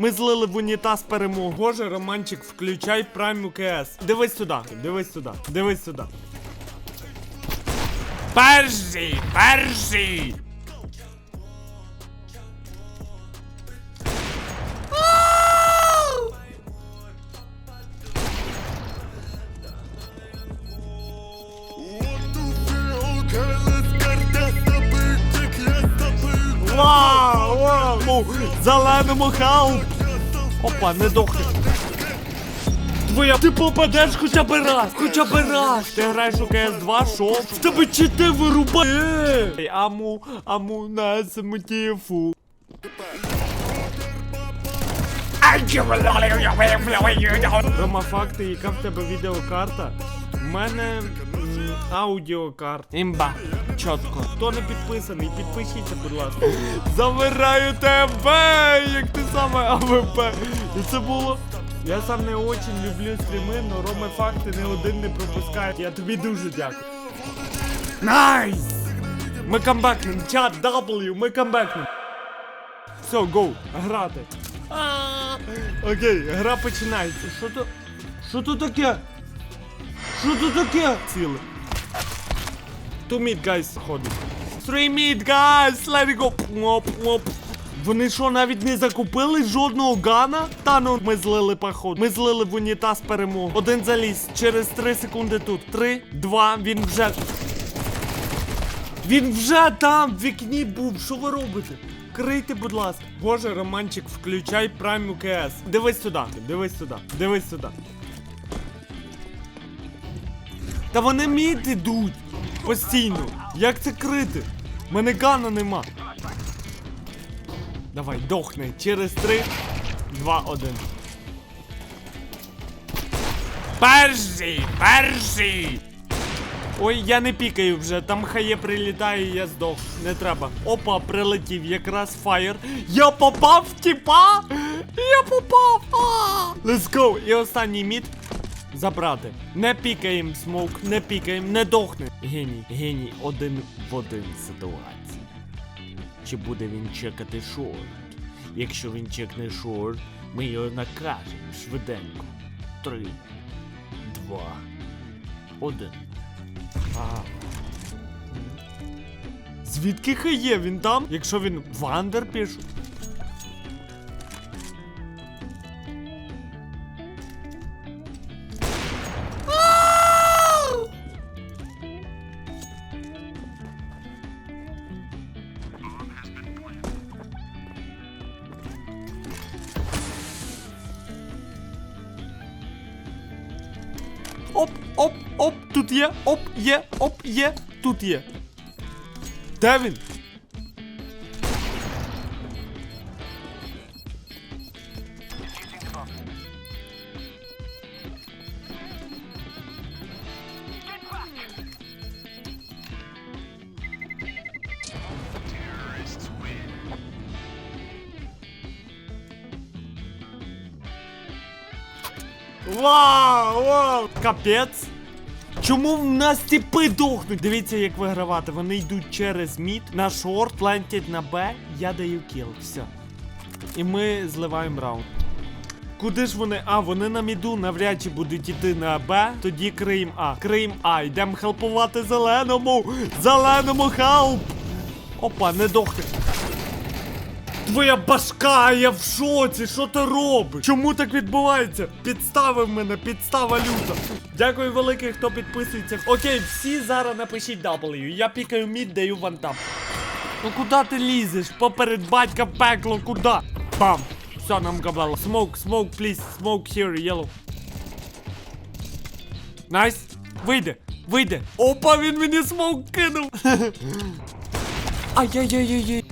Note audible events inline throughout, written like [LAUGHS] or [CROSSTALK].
Ми злили в унітаз перемогу. Боже, романчик, включай Prime КС. Дивись сюди, дивись сюди, дивись сюди. Перший, перший. Вау, зеленому хелп. Опа, не дохни. Твоя, ти попадеш хоча б раз, хоча б раз. Ти граєш у КС2, шо? В тебе чити вирубає. Ей, Аму, аму на смтіфу. Рома, факти, яка в тебе відеокарта? У мене м, аудіокарта. Імба. Чітко. Хто не підписаний, підпишіться, будь ласка. Завираю тебе, як ти саме АВП. І це було. Я сам не очень люблю стріми, но Рома факти не один не пропускає. Я тобі дуже дякую. Найс! Ми камбекнем, чат W, ми камбекнем. Все, гоу, грати. Окей, гра починається. Що то? Що то таке? Що то таке? Ціле. Two mid, guys, ходить. Three mid, guys, let it go. Оп, оп. Вони що, навіть не закупили жодного гана? Та ну, ми злили поход. Ми злили в унітаз перемогу. Один заліз. Через 3 секунди тут. Три, два, він вже. Він вже там в вікні був. Що ви робите? Крийте, будь ласка. Боже, романчик, включай прайму КС. Дивись сюди, дивись сюди, дивись сюди. Та вони мід ідуть постійно. Як це крити? Мене гана нема. Давай, дохни. Через 3, 2, 1. Перший! Перший! Ой, я не пікаю вже, там хає прилітає, я здох. Не треба. Опа, прилетів, якраз фаєр. Я попав тіпа! Я попав! А! Let's go! І останній мід. Забрати. Не пікаєм смоук, не пікаєм, не дохне. Геній, геній, один в один ситуація. Чи буде він чекати шорт? Якщо він чекне шорт, ми його накажемо швиденько. Три, два, один. А. Звідки хає він там? Якщо він Вандер пише. Є, оп, є, тут є. Де він? Вау, вау! Капець! Чому в нас тіпи дохнуть? Дивіться, як вигравати. Вони йдуть через мід, на шорт, плентять на Б, я даю кіл. Все. І ми зливаємо раунд. Куди ж вони? А, вони на міду навряд чи будуть йти на Б. Тоді криєм А. Криєм А. Йдемо хелпувати зеленому. Зеленому хелп! Опа, не дохни. Твоя башка, я в шоці, що ти робиш? Чому так відбувається? Підставив мене, підстава люта. Дякую велике, хто підписується. Окей, всі зараз напишіть W. Я пікаю мід, даю вантап. Ну куди ти лізеш? Поперед батька пекло, куди? Бам! Все, нам габало. Smoke, smoke, please. Smoke here, yellow. Найс. Вийде, вийде. Опа, він мені смоук кинув. [LAUGHS] Ай-яй-яй-яй-яй.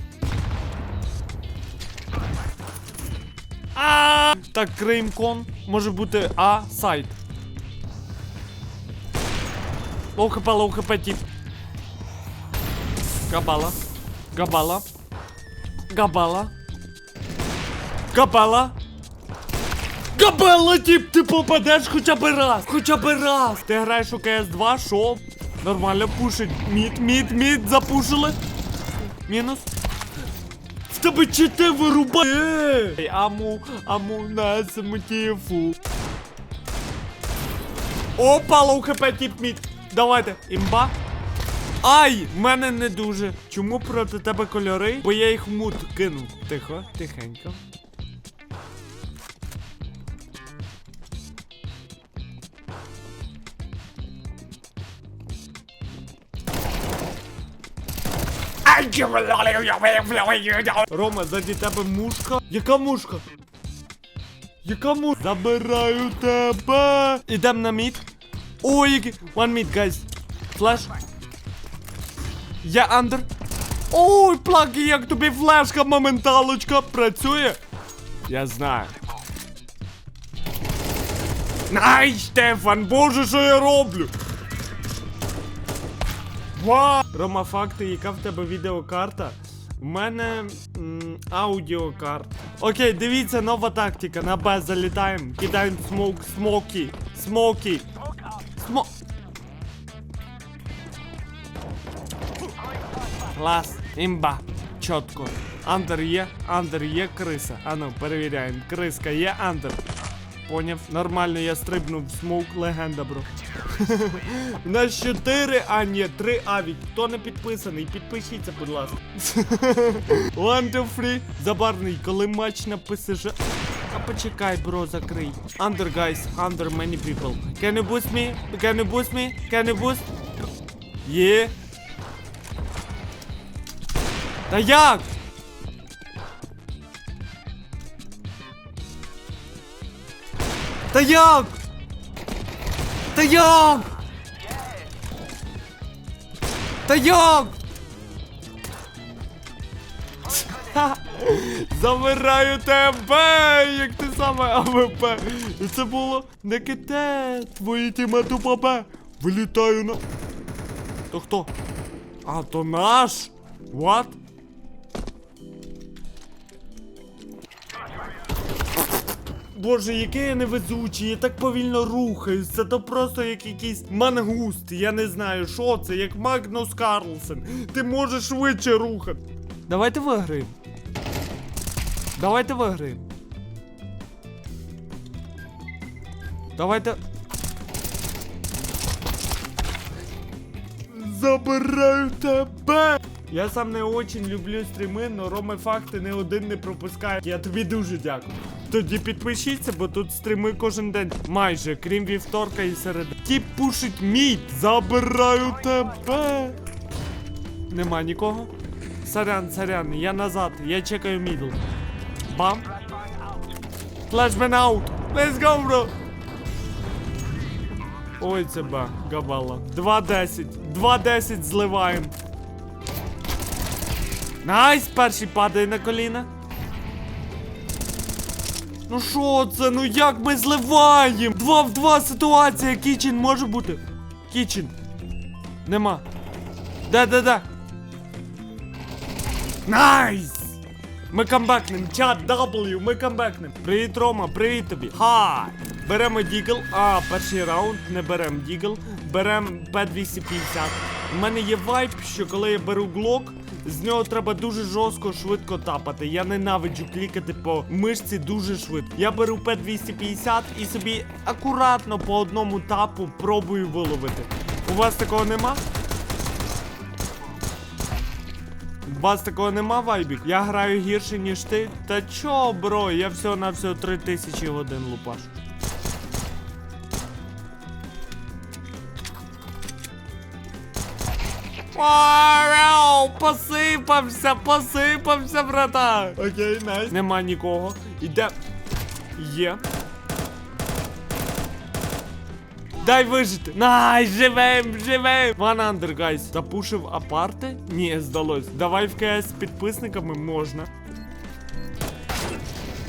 А! Так, креймкон може бути А сайт. Лоу хп, лоу хп, тип. Габала. Габала. Габала. Габала. Габела, тип, ти попадеш хоча б раз. Хоча б раз. Ти граєш у КС2, шо? Нормально пушить. Мід, мід, мід, запушили. Мінус. Тебе чите вирубає! Аму, аму, на самотіфу. Опа, лоу хп тіп мід. Давайте, імба. Ай, в мене не дуже. Чому проти тебе кольори? Бо я їх мут кинув. Тихо, тихенько. Рома, заді тебе мушка. Яка мушка? Яка мушка? Забираю тебе. Ідем на мід. Ой, який. One mid, guys. Флеш. Я андер. Ой, плагі, як тобі флешка моменталочка працює. Я знаю. Най, Штефан, боже, що я роблю? Ва! Рома, факти, яка в тебе відеокарта? У мене м, аудіокарта. Окей, дивіться, нова тактика. На Б залітаємо. Кидаємо смок, смокі. Смокі. Смо... Клас, імба. Чітко. Андер є, андер є, криса. Ану, перевіряємо. Криска є, андер. Поняв? Нормально, я стрибнув смоук, легенда, бро. У нас 4, а ні, 3 авік. Хто не підписаний, підпишіться, будь ласка. [LAUGHS] One, two, three. Забарний, коли матч на ПСЖ. А почекай, бро, закрий. Under, guys, under many people. Can you boost me? Can you boost me? Can you boost? Є. Та як? Та як? Та як? Та як? [LAUGHS] Ха! Забираю тебе, як ти саме АВП. І це було не ките. Твої тіма тупа Вилітаю на. То хто? А, то наш? What? Боже, який я невезучий, я так повільно рухаюсь. Це то просто як якийсь мангуст. Я не знаю, що це, як Магнус Карлсен. Ти можеш швидше рухати. Давайте виграємо. Давайте виграємо. Давайте. Забираю тебе! Я сам не очень люблю стріми, но Роми факти не один не пропускає. Я тобі дуже дякую. Тоді підпишіться, бо тут стріми кожен день. Майже, крім вівторка і середи. Тіп пушить мід. Забираю тебе. Нема нікого. Сорян, сорян, я назад, я чекаю мідл. Бам. Флешмен аут. Let's go, bro. Ой, це ба, габала. 2-10. 2-10 зливаємо. Найс, перший падає на коліна. Ну що це? Ну як ми зливаємо? Два в два ситуація. Кічен може бути? Кічен. Нема. Да-да-да. Найс! Ми камбекнем, чат W, ми камбекнем. Привіт, Рома, привіт тобі. Хай! Беремо Дігл. А, перший раунд, не беремо Дігл. Беремо П250. У мене є вайп, що коли я беру глок, з нього треба дуже жорстко швидко тапати. Я ненавиджу клікати по мишці дуже швидко. Я беру П250 і собі акуратно по одному тапу пробую виловити. У вас такого нема? У вас такого нема, Вайбік? Я граю гірше, ніж ти. Та чо, бро, я всього на всього 3000 годин лупаш. Вау, посипався, посипався, брата. Окей, найс. Нема нікого. Іде. Є. Дай вижити. Най, живем, живем. One under, guys. Запушив апарти? Ні, здалось. Давай в КС з підписниками можна.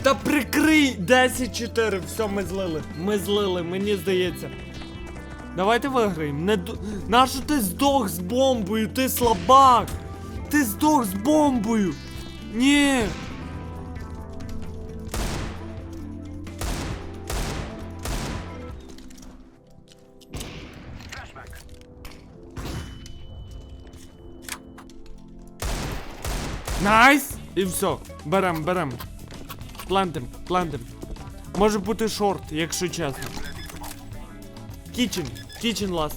Та прикрий! 10-4, все, ми злили. Ми злили, мені здається. Давайте виграємо. Не ду... Нащо ти здох з бомбою? Ти слабак! Ти здох з бомбою! Ні! Найс! І все. Берем, берем. Плантим, плантим. Може бути шорт, якщо чесно. Кічен, кічен ласт.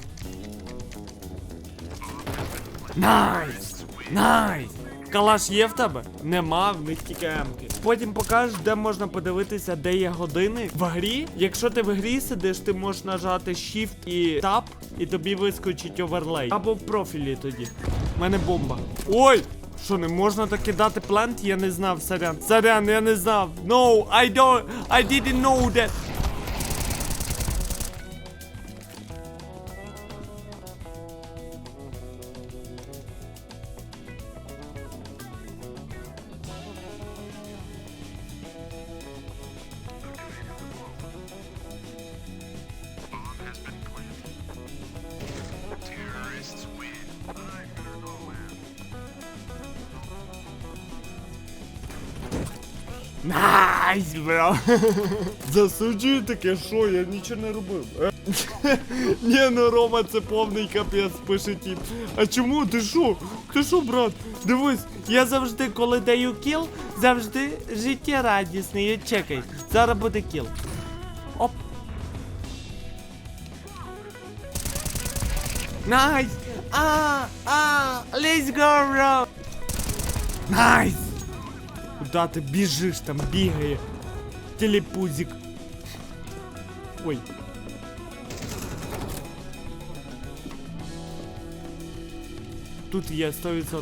Найс! Найс! Калаш є в тебе? Нема, в них тільки емки. Потім покажеш, де можна подивитися, де є години. В грі, якщо ти в грі сидиш, ти можеш нажати Shift і Tab, і тобі вискочить оверлей. Або в профілі тоді. У мене бомба. Ой! Що, не можна так кидати плант? Я не знав, сорян. Сорян, я не знав. No, I don't, I didn't know that. Найс, бро. [LAUGHS] Засуджую таке, що я нічого не робив. Е? [LAUGHS] Ні, ну Рома, це повний капець, пише тіп. А чому? Ти що? Ти що, брат? Дивись, я завжди, коли даю кіл, завжди життєрадісний. От Чекай, зараз буде кіл. Оп. Найс! А, а, let's go, bro! Найс! Куда ти біжиш, там бігає? Телепузик. Ой. Тут є 100%.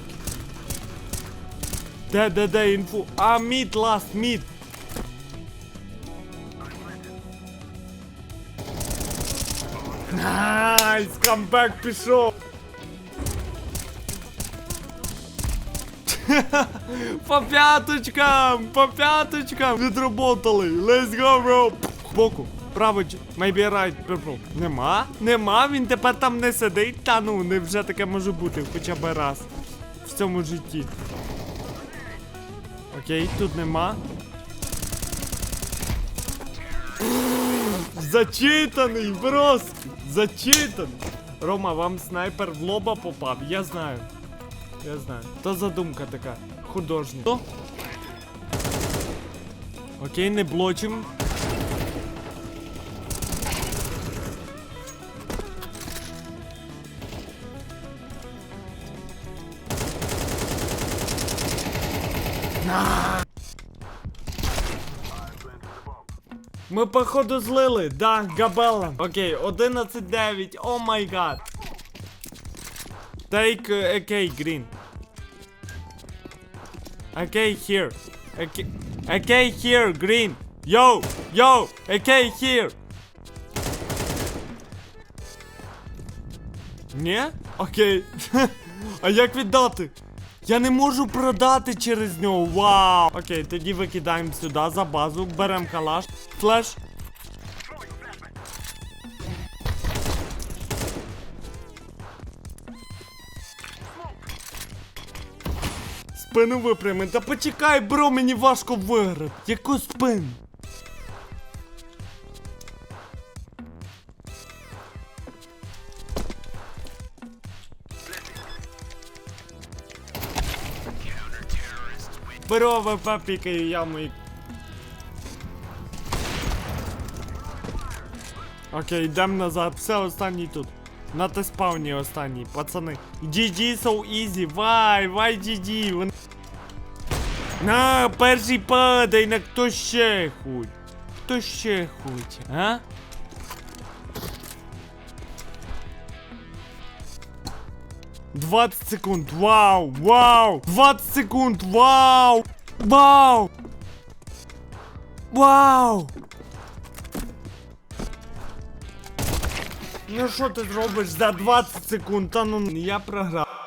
Де, де, де інфу? А, мід, ласт, мід. Найс, камбек пішов. По п'яточкам! По п'яточкам! Відработали! Let's go, bro! Боку, право, maybe right, purple. Нема? Нема? Він тепер там не сидить? Та ну, не вже таке може бути хоча б раз в цьому житті. Окей, тут нема. Зачитаний, просто! Зачитаний! Рома, вам снайпер в лоба попав, я знаю. Я знаю. То задумка така. Художня. Окей, не блочим. Ми походу злили, да, Габелла. Окей, 11-9, о май гад. Take uh, AK green. AK here. AK, AK here green. Yo, yo, AK here. Ні? Окей. [LAUGHS] а як віддати? Я не можу продати через нього. Вау! Окей, тоді викидаємо сюди за базу, беремо калаш. Флеш. Спину випрями. Та почекай, бро, мені важко виграти. Яку спину? Бро, ВП пікаю яму і... Окей, йдемо назад. Все, останній тут. На теспауні останній, пацани. GG so easy, вай, вай GG. На, перший падай, на хто ще хуй? Хто ще хоче, а? Двадцять секунд, вау, вау! 20 секунд, вау! Вау! Вау! Ну що ти зробиш за 20 секунд? Та ну я програв.